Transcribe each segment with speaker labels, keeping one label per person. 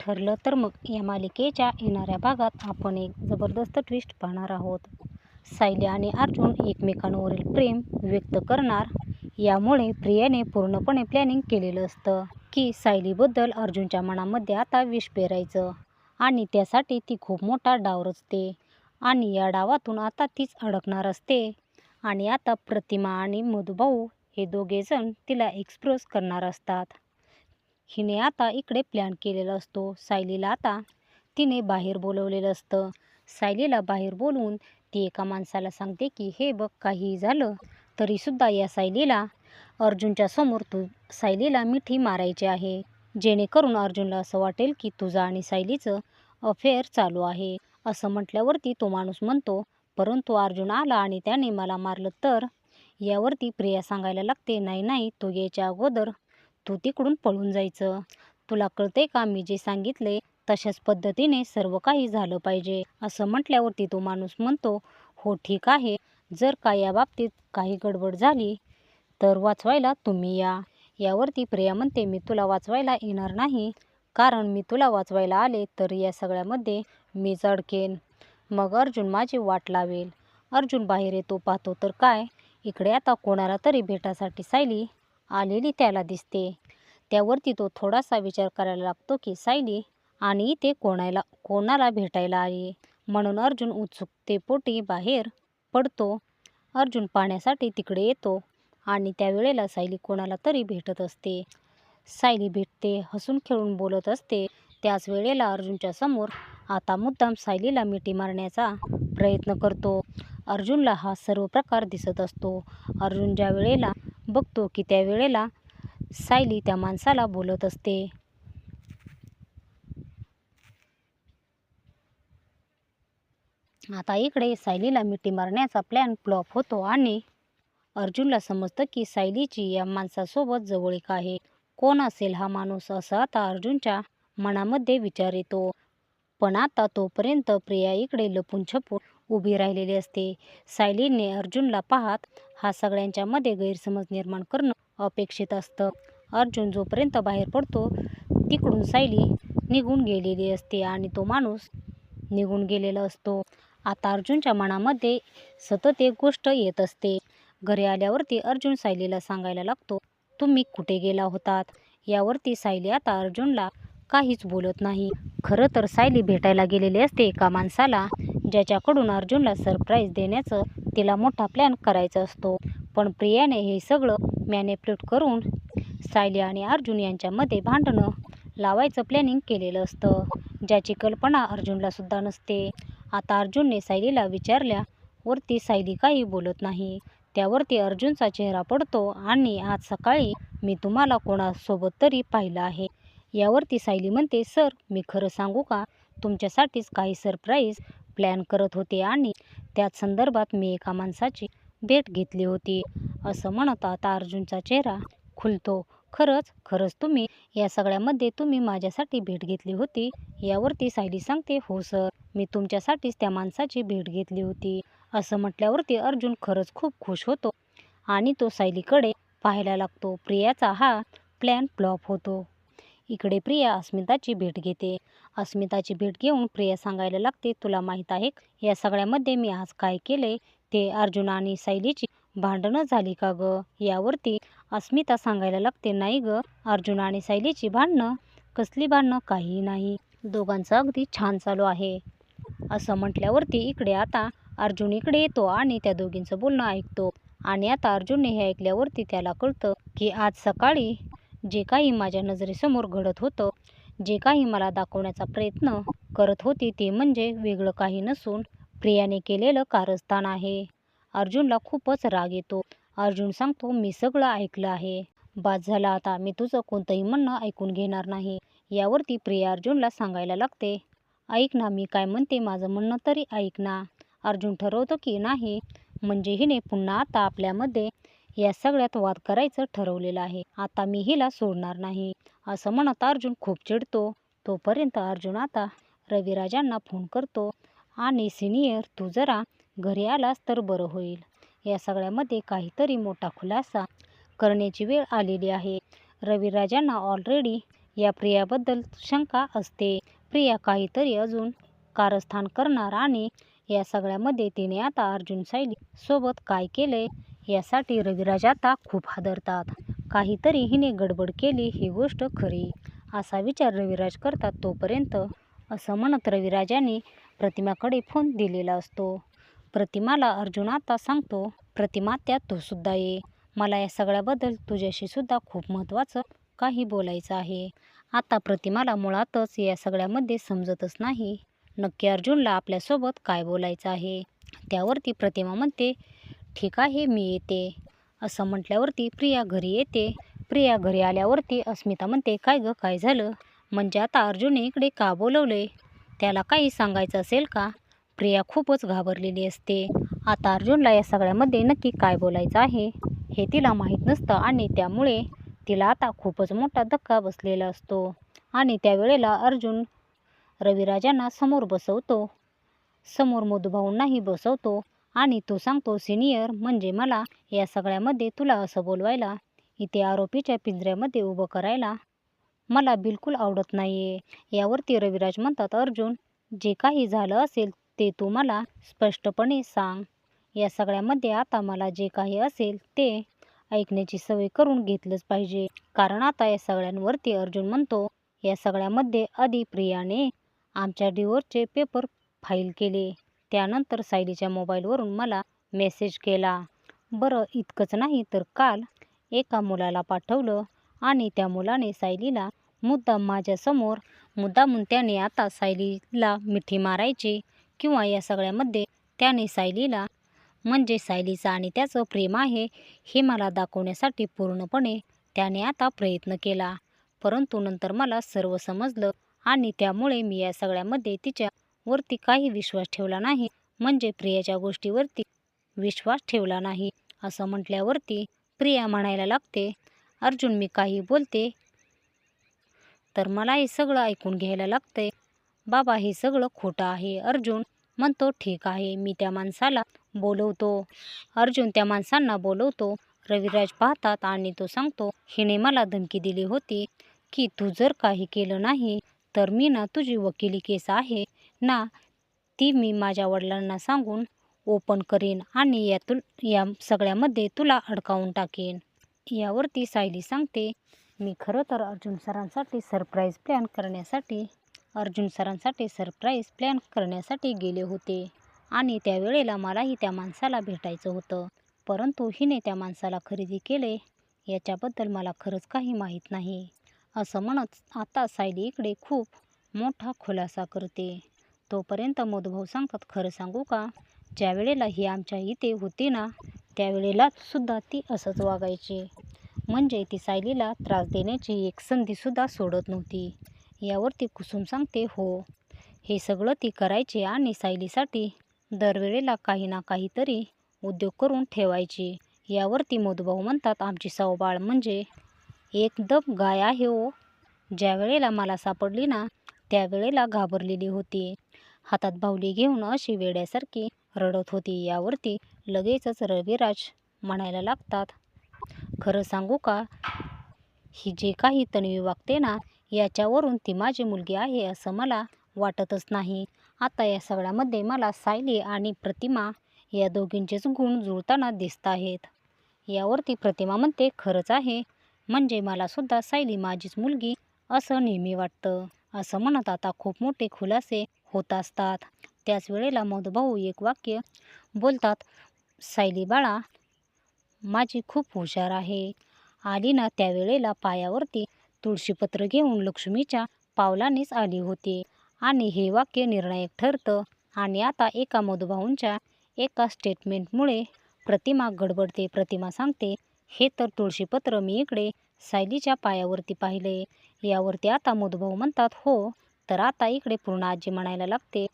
Speaker 1: ठरलं तर मग या मालिकेच्या येणाऱ्या भागात आपण एक जबरदस्त ट्विस्ट पाहणार आहोत. सायली आणि अर्जुन एकमेकांवरील प्रेम व्यक्त करणार यामुळे प्रियाने पूर्णपणे प्लॅनिंग केलेलं असतं की सायलीबद्दल अर्जुनच्या मनामध्ये आता विष पेरायचं आणि त्यासाठी ती खूप मोठा डाव रचते आणि या डावातून आता तीच अडकणार असते आणि आता प्रतिमा आणि मधुभाऊ हे दोघेजण तिला एक्सप्रेस करणार असतात. हिने आता इकडे प्लॅन केलेला असतो. सायलीला आता तिने बाहेर बोलवलेलं असतं. सायलीला बाहेर बोलवून ती एका माणसाला सांगते की हे बघ काहीही झालं तरीसुद्धा या सायलीला अर्जुनच्या समोर तू सायलीला मिठी मारायची आहे. जेणेकरून अर्जुनला असं वाटेल की तुझं आणि सायलीचं अफेअर चालू आहे. असं म्हटल्यावरती तो माणूस म्हणतो परंतु अर्जुन आला आणि त्याने मला मारलं तर? यावरती प्रिया सांगायला लागते नाही नाही तू यायच्या अगोदर तू तिकडून पळून जायचं. तुला कळते का मी जे सांगितले? तशाच पद्धतीने सर्व काही झालं पाहिजे असं म्हटल्यावरती तो माणूस म्हणतो हो ठीक आहे. जर का या बाबतीत काही गडबड झाली तर वाचवायला तुम्ही या. यावरती प्रिया म्हणते मी तुला वाचवायला येणार नाही. कारण मी तुला वाचवायला आले तर या सगळ्यामध्ये मीच अडकेन मग अर्जुन माझी वाट लावेल. अर्जुन बाहेर येतो पाहतो तर काय? इकडे आता कोणाला तरी भेटासाठी सायली आलेली त्याला दिसते. त्यावरती तो थोडासा विचार करायला लागतो की सायली आणि ते कोणाला कोणाला भेटायला आली म्हणून अर्जुन उत्सुकतेपोटी बाहेर पडतो. अर्जुन पाण्यासाठी तिकडे येतो आणि त्यावेळेला सायली कोणाला तरी भेटत असते. सायली भेटते हसून खेळून बोलत असते. त्याच वेळेला अर्जुनच्या समोर आता मुद्दाम सायलीला मिठी मारण्याचा प्रयत्न करतो. अर्जुनला हा सर्व प्रकार दिसत असतो. अर्जुन ज्या वेळेला बघतो की त्यावेळेला सायली त्या माणसाला बोलत असते. आता इकडे सायलीला मिठी मारण्याचा प्लॅन फ्लॉप होतो आणि अर्जुनला समजतं की सायलीची या माणसासोबत जवळीक आहे. कोण असेल हा माणूस असं आता अर्जुनच्या मनामध्ये विचार येतो. पण आता तोपर्यंत प्रिया इकडे लपून छपून उभी राहिलेली असते. सायलीने अर्जुनला पाहत हा सगळ्यांच्यामध्ये गैरसमज निर्माण करणं अपेक्षित असतं. अर्जुन जोपर्यंत बाहेर पडतो तिकडून सायली निघून गेलेली असते आणि तो माणूस निघून गेलेला असतो. आता अर्जुनच्या मनामध्ये सतत एक गोष्ट येत असते. घरी आल्यावरती अर्जुन सायलीला सांगायला लागतो तुम्ही कुठे गेला होतात? यावरती सायली आता अर्जुनला काहीच बोलत नाही. खरं तर सायली भेटायला गेलेली असते एका माणसाला. ज्याच्याकडून अर्जुनला सरप्राईज देण्याचं तिला मोठा प्लॅन करायचा असतो. पण प्रियाने हे सगळं मॅनिप्युलेट करून सायली आणि अर्जुन यांच्यामध्ये भांडणं लावायचं प्लॅनिंग केलेलं असतं. ज्याची कल्पना अर्जुनला सुद्धा नसते. आता अर्जुनने सायलीला विचारल्यावरती सायली काही बोलत नाही. त्यावरती अर्जुनचा चेहरा पडतो आणि आज सकाळी मी तुम्हाला कोणासोबत तरी पाहिलं आहे. यावरती सायली म्हणते सर मी खरं सांगू का? तुमच्यासाठीच काही सरप्राईज प्लॅन करत होते आणि त्याच संदर्भात मी एका माणसाची भेट घेतली होती. असं म्हणत आता अर्जुनचा चेहरा खुलतो. खरंच खरंच तुम्ही या सगळ्यामध्ये तुम्ही माझ्यासाठी भेट घेतली होती. यावरती सायली सांगते हो सर मी तुमच्यासाठीच त्या माणसाची भेट घेतली होती. असं म्हटल्यावरती अर्जुन खरंच खूप खुश होतो आणि तो सायलीकडे पाहायला लागतो. प्रियाचा हा प्लॅन फ्लॉप होतो. इकडे प्रिया अस्मिताची भेट घेते. अस्मिताची भेट घेऊन प्रिया सांगायला लागते तुला माहीत आहे या सगळ्यामध्ये मी आज काय केले? ते अर्जुन आणि सायलीची भांडणं झाली का ग? यावरती अस्मिता सांगायला लागते नाही ग अर्जुन आणि सायलीची भांडणं कसली भांडणं? काहीही नाही. दोघांचं अगदी छान चालू आहे. असं म्हटल्यावरती इकडे आता अर्जुन इकडे येतो आणि त्या दोघींचं बोलणं ऐकतो. आणि आता अर्जुनने हे ऐकल्यावरती त्याला कळतं की आज सकाळी जे काही माझ्या नजरेसमोर घडत होतं जे काही मला दाखवण्याचा प्रयत्न करत होती ते म्हणजे वेगळं काही नसून प्रियाने केलेलं कारस्थान आहे. अर्जुनला खूपच राग येतो. अर्जुन सांगतो मी सगळं ऐकलं आहे. बाद झाला आता. मी तुझं कोणतंही म्हणणं ऐकून घेणार नाही. यावरती प्रिया अर्जुनला सांगायला लागते ऐक ना मी काय म्हणते माझं म्हणणं तरी ऐक ना. अर्जुन ठरवतो की नाही. म्हणजे हिने पुन्हा आता आपल्यामध्ये या सगळ्यात वाद करायचं ठरवलेलं आहे. आता मी हिला सोडणार नाही. असं म्हणत अर्जुन खूप चिडतो. तोपर्यंत अर्जुन आता रविराजांना फोन करतो आणि सिनियर तू जरा घरी आलास तर बरं होईल. या सगळ्यामध्ये काहीतरी मोठा खुलासा करण्याची वेळ आलेली आहे. रविराजांना ऑलरेडी या प्रियाबद्दल शंका असते. प्रिया काहीतरी अजून कारस्थान करणार आणि या सगळ्यामध्ये तिने आता अर्जुन सायली सोबत काय केलंय? यासाठी रविराज आता खूप हादरतात. काहीतरी हिने गडबड केली ही गोष्ट खरी. असा विचार रविराज करतात तोपर्यंत. असं म्हणत रविराजाने प्रतिमाकडे फोन दिलेला असतो. प्रतिमाला अर्जुन आता सांगतो प्रतिमा त्यात तू सुद्धा ये. मला या सगळ्याबद्दल तुझ्याशी सुद्धा खूप महत्त्वाचं काही बोलायचं आहे. आता प्रतिमाला मुळातच या सगळ्यामध्ये समजतच नाही. नक्की अर्जुनला आपल्यासोबत काय बोलायचं आहे? त्यावरती प्रतिमा म्हणते ठीक आहे मी येते. असं म्हटल्यावरती प्रिया घरी येते. प्रिया घरी आल्यावरती अस्मिता म्हणते काय गं काय झालं? म्हणजे आता अर्जुनने इकडे का बोलवले? त्याला काही सांगायचं असेल का? प्रिया खूपच घाबरलेली असते. आता अर्जुनला या सगळ्यामध्ये नक्की काय बोलायचं आहे हे तिला माहीत नसतं आणि त्यामुळे तिला आता खूपच मोठा धक्का बसलेला असतो. आणि त्यावेळेला अर्जुन रविराजांना समोर बसवतो. समोर मधुभाऊंनाही बसवतो. आणि तो सांगतो सिनियर म्हणजे मला या सगळ्यामध्ये तुला असं बोलवायला इथे आरोपीच्या पिंजऱ्यामध्ये उभं करायला मला बिलकुल आवडत नाही आहे यावरती रविराज म्हणतात अर्जुन जे काही झालं असेल ते तू मला स्पष्टपणे सांग. या सगळ्यामध्ये आता मला जे काही असेल ते ऐकण्याची सवय करून घेतलंच पाहिजे. कारण आता या सगळ्यांवरती अर्जुन म्हणतो या सगळ्यामध्ये आधी प्रियाने आमच्या डिवोर्सचे पेपर फाईल केले. त्यानंतर सायलीच्या मोबाईलवरून मला मेसेज केला बरं इतकंच नाही तर काल एका मुलाला पाठवलं आणि त्या मुलाने सायलीला मुद्दाम माझ्यासमोर मुद्दामून त्याने आता सायलीला मिठी मारायची किंवा या सगळ्यामध्ये त्याने सायलीला म्हणजे सायलीचं आणि त्याचं प्रेम आहे हे मला दाखवण्यासाठी पूर्णपणे त्याने आता प्रयत्न केला. परंतु नंतर मला सर्व समजलं आणि त्यामुळे मी या सगळ्यामध्ये तिच्या वरती काही विश्वास ठेवला नाही. म्हणजे प्रियाच्या गोष्टीवरती विश्वास ठेवला नाही. असं म्हटल्यावरती प्रिया म्हणायला लागते अर्जुन मी काही बोलते तर मला हे सगळं ऐकून घ्यायला लागतंय. बाबा हे सगळं खोटं आहे. अर्जुन म्हणतो ठीक आहे मी त्या माणसाला बोलवतो. अर्जुन त्या माणसांना बोलवतो. रविराज पाहतात आणि तो सांगतो हिने मला धमकी दिली होती की तू जर काही केलं नाही तर मी ना तुझी वकिली केस आहे ना ती मी माझ्या वडिलांना सांगून ओपन करीन आणि यातून या सगळ्यामध्ये तुला अडकावून टाकेन. यावरती सायली सांगते मी खरं तर अर्जुन सरांसाठी सरप्राईज प्लॅन करण्यासाठी अर्जुन सरांसाठी सरप्राईज प्लॅन करण्यासाठी गेले होते आणि त्यावेळेला मलाही त्या माणसाला भेटायचं होतं. परंतु हिने त्या माणसाला खरेदी केले याच्याबद्दल मला खरंच काही माहीत नाही. असं म्हणत आता सायली इकडे खूप मोठा खुलासा करते. तोपर्यंत मोदभाऊ सांगतात खरं सांगू का? ज्या वेळेला ही आमच्या इथे होती ना त्यावेळेला सुद्धा ती असंच वागायची. म्हणजे ती सायलीला त्रास देण्याची एक संधीसुद्धा सोडत नव्हती. यावरती कुसुम सांगते हो हे सगळं ती करायची आणि सायलीसाठी दरवेळेला काही ना काहीतरी उद्योग करून ठेवायची. यावरती मोदभाऊ म्हणतात आमची सवबाळ म्हणजे एकदम गाय आहे हो ज्या वेळेला मला सापडली ना त्यावेळेला घाबरलेली होती. हातात बाहुली घेऊन अशी वेड्यासारखी रडत होती. यावरती लगेचच रविराज म्हणायला लागतात खरं सांगू का? ही जे काही तन्वी वागते ना याच्यावरून ती माझी मुलगी आहे असं मला वाटतच नाही. आता या सगळ्यामध्ये मला सायली आणि प्रतिमा या दोघींचेच गुण जुळताना दिसत आहेत. यावरती प्रतिमा म्हणते खरंच आहे. म्हणजे मलासुद्धा सायली माझीच मुलगी असं नेहमी वाटतं. असं म्हणत आता खूप मोठे खुलासे होत असतात. त्याच वेळेला मधुभाऊ एक वाक्य बोलतात सायली बाळा माझी खूप हुशार आहे. आली ना त्यावेळेला पायावरती तुळशीपत्र घेऊन लक्ष्मीच्या पावलानेच आली होती. आणि हे वाक्य निर्णायक ठरतं. आणि आता एका मधुभाऊंच्या एका स्टेटमेंटमुळे प्रतिमा गडबडते प्रतिमा सांगते हे तर तुळशीपत्र मी इकडे सायलीच्या पायावरती पाहिले. यावरती आता मुदभाऊ म्हणतात हो तर आता इकडे पूर्ण आजी म्हणायला लागते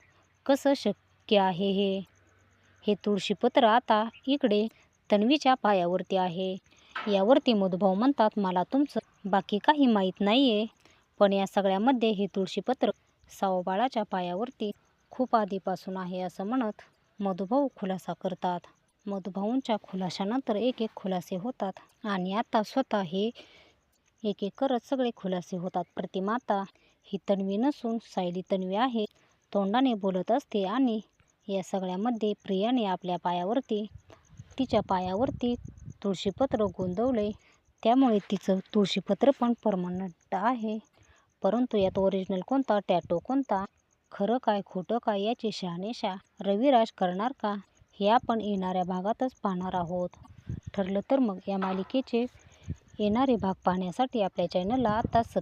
Speaker 1: कसं शक्य आहे हे? हे तुळशीपत्र आता इकडे तन्वीच्या पायावरती आहे. यावरती मुदभाऊ म्हणतात मला तुमचं बाकी काही माहीत नाही आहे पण या सगळ्यामध्ये हे तुळशीपत्र सावबाळाच्या पायावरती खूप आधीपासून आहे असं म्हणत मधुभाऊ खुलासा करतात. मधुभाऊंच्या खुलाशानंतर एक एक खुलासे होतात. आणि आता स्वतः हे एक एक करत सगळे खुलासे होतात. प्रतिमाता ही तन्वी नसून सायली तन्वी आहे. तोंडाने बोलत असते आणि या सगळ्यामध्ये प्रियाने आपल्या पायावरती तिच्या पायावरती तुळशीपत्र गोंदवले. त्यामुळे तिचं तुळशीपत्र पण परमनंट आहे. परंतु यात ओरिजिनल कोणता टॅटो कोणता खरं काय खोटं काय याची शहानिशा रविराज करणार का? हे आपण येणाऱ्या भागातच पाहणार आहोत. ठरलं तर मग या मालिकेचे येणारे भाग पाहण्यासाठी आपल्या चॅनलला आता सब